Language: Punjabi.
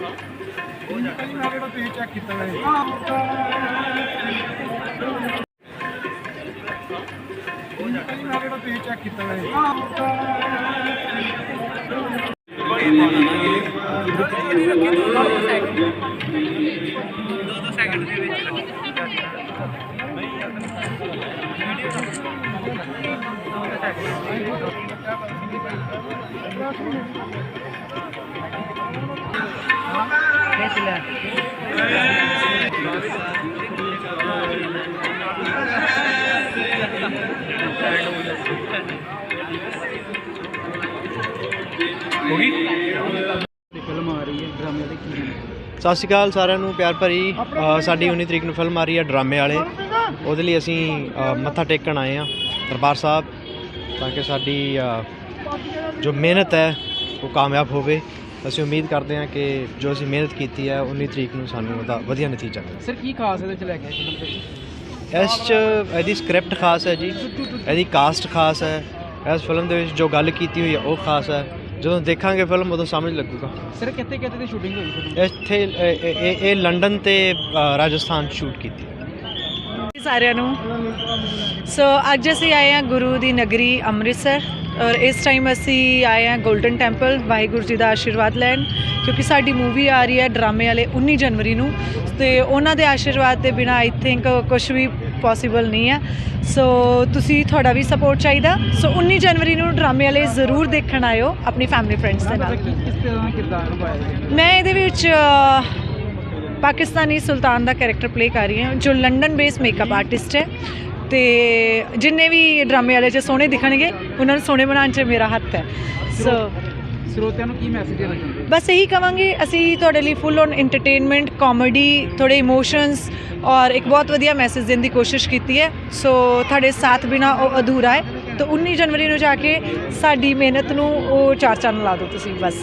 ਮੈਂ ਜਿਹੜਾ ਪੇਜ ਚੈੱਕ ਕੀਤਾ ਹੋਇਆ ਮੈਂ ਜਿਹੜਾ ਪੇਜ ਚੈੱਕ ਕੀਤਾ ਹੋਇਆ ਫਿਲਮ ਆ ਰਹੀ ਹੈ ਡਰਾਮੇ ਵਾਲੀ ਕੀ ਸਤਿ ਸ਼੍ਰੀ ਅਕਾਲ ਸਾਰਿਆਂ ਨੂੰ ਪਿਆਰ ਭਰੀ ਅ, ਸਾਡੀ 19 ਤਰੀਕ ਨੂੰ ਫਿਲਮ ਆ ਰਹੀ ਹੈ ਡਰਾਮੇ ਵਾਲੇ। ਉਹਦੇ ਲਈ ਅਸੀਂ ਅ, ਮੱਥਾ ਟੇਕਣ ਆਏ ਆ ਦਰਬਾਰ ਸਾਹਿਬ ਤਾਂ ਕਿ ਸਾਡੀ ਅ, ਜੋ ਮਿਹਨਤ ਹੈ ਉਹ ਕਾਮਯਾਬ ਹੋਵੇ। ਅਸੀਂ ਉਮੀਦ ਕਰਦੇ ਹਾਂ ਕਿ ਜੋ ਅਸੀਂ ਮਿਹਨਤ ਕੀਤੀ ਹੈ 19 ਤਰੀਕ ਨੂੰ ਸਾਨੂੰ ਉਹਦਾ ਵਧੀਆ ਨਤੀਜਾ ਮਿਲੇ ਸਰ ਕੀ ਖਾਸ ਇਹਦੇ ਚ ਲੈ ਕੇ ਆਏ ਫਿਲਮ ਵਿੱਚ ਇਸ 'ਚ ਇਹਦੀ ਸਕ੍ਰਿਪਟ ਖਾਸ ਹੈ ਜੀ ਇਹਦੀ ਕਾਸਟ ਖਾਸ ਹੈ ਇਸ ਫਿਲਮ ਦੇ ਵਿੱਚ ਜੋ ਗੱਲ ਕੀਤੀ ਹੋਈ ਹੈ ਉਹ ਖਾਸ ਹੈ। ਜਦੋਂ ਦੇਖਾਂਗੇ ਫਿਲਮ ਉਦੋਂ ਸਮਝ ਲੱਗੂਗਾ। ਸਰ ਕਿੱਥੇ ਕਿੱਥੇ ਦੀ ਸ਼ੂਟਿੰਗ ਹੋਈ ਫਿਲਮ ਇੱਥੇ ਇਹ- ਇਹ ਲੰਡਨ ਤੇ ਰਾਜਸਥਾਨ ਸ਼ੂਟ ਕੀਤੀ। ਸਾਰਿਆਂ ਨੂੰ। ਸੋ ਅੱਜ ਅਸੀਂ ਆਏ ਹਾਂ ਗੁਰੂ ਦੀ ਨਗਰੀ ਅੰਮ੍ਰਿਤਸਰ। ਔਰ ਇਸ ਟਾਈਮ ਅਸੀਂ ਆਏ ਹਾਂ 골ਡਨ ਟੈਂਪਲ ਵਾਹਿਗੁਰੂ ਜੀ ਦਾ ਆਸ਼ੀਰਵਾਦ ਲੈਣ ਕਿਉਂਕਿ ਸਾਡੀ ਮੂਵੀ ਆ ਰਹੀ ਹੈ ਡਰਾਮੇ ਵਾਲੇ 19 ਜਨਵਰੀ ਨੂੰ। ਤੇ ਉਹਨਾਂ ਦੇ ਆਸ਼ੀਰਵਾਦ ਦੇ ਬਿਨਾ ਆਈ ਥਿੰਕ ਕੁਝ ਵੀ ਪੋਸੀਬਲ ਨਹੀਂ ਹੈ। ਸੋ ਤੁਸੀਂ ਤੁਹਾਡਾ ਵੀ ਸਪੋਰਟ ਚਾਹੀਦਾ। ਸੋ 19 ਜਨਵਰੀ ਨੂੰ ਡਰਾਮੇ ਵਾਲੇ ਜ਼ਰੂਰ ਦੇਖਣ ਆਇਓ ਆਪਣੀ ਫੈਮਿਲੀ ਫਰੈਂਡਸ ਦੇ ਨਾਲ। ਮੈਂ ਇਹਦੇ ਵਿੱਚ ਪਾਕਿਸਤਾਨੀ ਸੁਲਤਾਨ ਦਾ ਕੈਰੈਕਟਰ ਪਲੇ ਕਰ ਰਹੀ ਹਾਂ ਜੋ ਲੰਡਨ ਬੇਸ ਮੇਕਅਪ ਆਰਟਿਸਟ ਹੈ। ਤੇ ਜਿੰਨੇ ਵੀ ਡਰਾਮੇ ਵਾਲੇ ਚ ਸੋਹਣੇ ਦਿਖਣਗੇ ਉਹਨਾਂ ਨੂੰ ਸੋਹਣੇ ਬਣਾਉਣ 'ਚ ਮੇਰਾ ਹੱਥ ਹੈ। ਸੋ ਸਰੋਤਿਆਂ ਨੂੰ ਕੀ ਮੈਸੇਜ ਦੇਣਾ ਚਾਹੁੰਦੇ ਬਸ ਇਹੀ ਕਵਾਂਗੇ ਅਸੀਂ ਤੁਹਾਡੇ ਲਈ ਫੁੱਲ ਔਨ ਐਂਟਰਟੇਨਮੈਂਟ ਕਾਮੇਡੀ ਥੋੜੇ ਇਮੋਸ਼ਨਸ ਔਰ ਇੱਕ ਬਹੁਤ ਵਧੀਆ ਮੈਸੇਜ ਦੇਣ ਦੀ ਕੋਸ਼ਿਸ਼ ਕੀਤੀ ਹੈ। ਸੋ ਤੁਹਾਡੇ ਸਾਥ ਬਿਨਾ ਉਹ ਅਧੂਰਾ ਹੈ। ਤਾਂ 19 ਜਨਵਰੀ ਨੂੰ ਜਾ ਕੇ ਸਾਡੀ ਮਿਹਨਤ ਨੂੰ ਉਹ ਚਾਰ ਚੰਨ ਲਾ ਦਿਓ ਤੁਸੀਂ ਬਸ।